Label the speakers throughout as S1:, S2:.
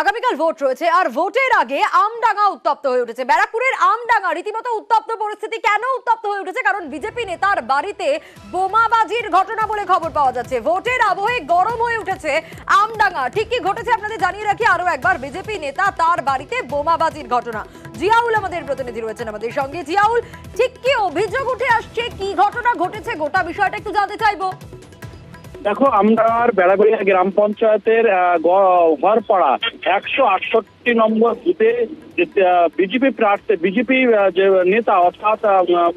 S1: আগামীকাল ভোট রয়েছে, আর ভোটের আগে আমডাঙ্গা উত্তপ্ত হয়ে উঠেছে। ব্যারাকপুরের আমডাঙ্গা রীতিমতো উত্তপ্ত পরিস্থিতি কেন উত্তপ্ত হয়ে উঠেছে? কারণ বিজেপি নেতার বাড়িতে বোমাবাজির ঘটনা বলে খবর পাওয়া যাচ্ছে। ভোটের আবহে গরম হয়ে উঠেছে আমডাঙ্গা। ঠিক কি ঘটেছে আপনাদের জানিয়ে রাখি আরও একবার, বিজেপি নেতা তার বাড়িতে বোমাবাজির ঘটনা। জিয়াউল আমাদের প্রতিনিধি রয়েছেন আমাদের সঙ্গে। জিয়াউল, ঠিক কি অভিযোগ উঠে আসছে? কি ঘটনা ঘটেছে? গোটা বিষয়টা একটু জানতে চাইব।
S2: দেখো আমরার বেড়াবেড়িয়া গ্রাম পঞ্চায়েতের গ- একশো আটষট্টি নম্বর বুথে বিজেপি প্রার্থী, বিজেপি যে নেতা অর্থাৎ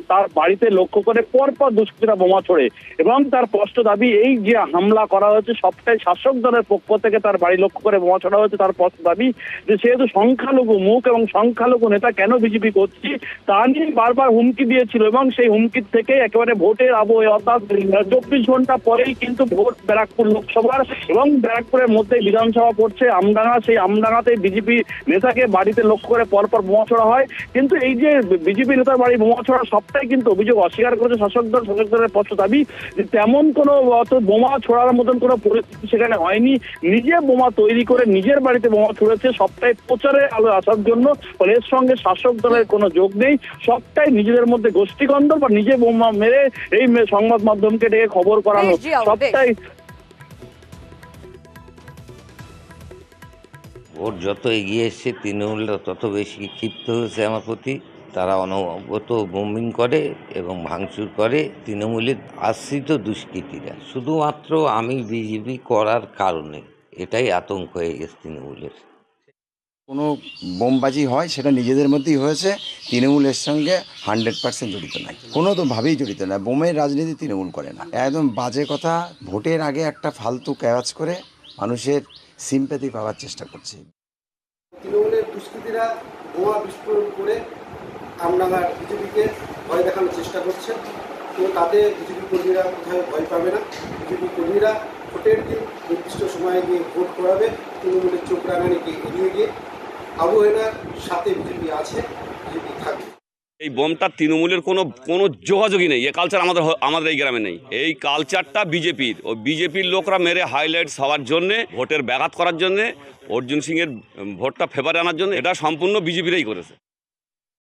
S2: তার বাড়িতে লক্ষ্য করে পরপর দুষ্কৃতীরা বোমা ছোড়ে এবং তার স্পষ্ট দাবি এই যে হামলা করা হয়েছে, সবটাই শাসক দলের পক্ষ থেকে তার বাড়ি লক্ষ্য করে বোমা ছোড়া হয়েছে, তার স্পষ্ট দাবি যে সেহেতু সংখ্যালঘু মুখ এবং সংখ্যালঘু নেতা কেন বিজেপি করছি, তা নিয়ে বারবার হুমকি দিয়েছিল এবং সেই হুমকির থেকে একেবারে ভোটের আবহে অর্থাৎ চব্বিশ ঘণ্টা পরেই কিন্তু ভোট ব্যারাকপুর লোকসভার এবং ব্যারাকপুরের মধ্যে বিধানসভা পড়ছে। আমডাঙ্গা সেই আমডাঙ্গাতে বিজেপি নেতাকে বাড়িতে লক্ষ্য করে পরপর বোমা ছোড়া হয়। কিন্তু এই যে বিজেপি নেতার বাড়ি বোমা ছোড়া সবটাই কিন্তু অভিযোগ অস্বীকার করেছে শাসক দল শাসক দলের স্পষ্ট দাবি যে তেমন কোনো অত বোমা ছোড়ার মতন কোনো পরিস্থিতি সেখানে হয়নি। নিজে বোমা তৈরি করে নিজের বাড়িতে বোমা ছুড়েছে। সবটাই প্রচারে আলো আসার জন্য। ফলে এর সঙ্গে শাসক দলের কোনো যোগ নেই। সবটাই নিজেদের মধ্যে গোষ্ঠীকন্দল বা নিজে বোমা মেরে এই সংবাদ মাধ্যমকে ডেকে খবর করানো।
S1: বেশ,
S2: সবটাই
S3: ভোট যত এগিয়ে এসছে, তৃণমূলরা তত বেশি ক্ষিপ্ত হয়েছে আমার প্রতি। তারা অনবরত বোমিং করে এবং ভাঙচুর করে তৃণমূলের আশ্রিত দুষ্কৃতীরা। শুধুমাত্র আমি বিজেপি করার কারণে এটাই আতঙ্ক হয়ে গেছে তৃণমূলের।
S4: কোনো বোমবাজি হয়, সেটা নিজেদের মধ্যেই হয়েছে, তৃণমূলের সঙ্গে হান্ড্রেড পার্সেন্ট জড়িত নাই। কোনো তো ভাবেই জড়িত না বোমের রাজনীতি তৃণমূল করে না। একদম বাজে কথা, ভোটের আগে একটা ফালতু ক্যাচ করে মানুষের সিম্প্যাথি পাওয়ার চেষ্টা করছে।
S5: তৃণমূলের দুষ্কৃতীরা বোমা বিস্ফোরণ করে আমডাঙ্গার বিজেপিকে ভয় দেখানোর চেষ্টা করছে। তো তাতে বিজেপি কর্মীরা কোথাও ভয় পাবে না। বিজেপি কর্মীরা ভোটের দিন নির্দিষ্ট সময়ে গিয়ে ভোট করাবে। তৃণমূলের চোখ রাঙানিকে এড়িয়ে গিয়ে অবহেলার সাথে বিজেপি আছে বিজেপি থাকবে
S6: এই বোমটা তৃণমূলের কোনো কোনো যোগাযোগই নেই। এ কালচার আমাদের আমাদের এই গ্রামে নেই। এই কালচারটা বিজেপির। ও বিজেপির লোকরা মেরে হাইলাইটস হওয়ার জন্যে, ভোটের ব্যাঘাত করার জন্যে, অর্জুন সিংয়ের ভোটটা ফেভারে আনার জন্য, এটা সম্পূর্ণ বিজেপিরাই করেছে।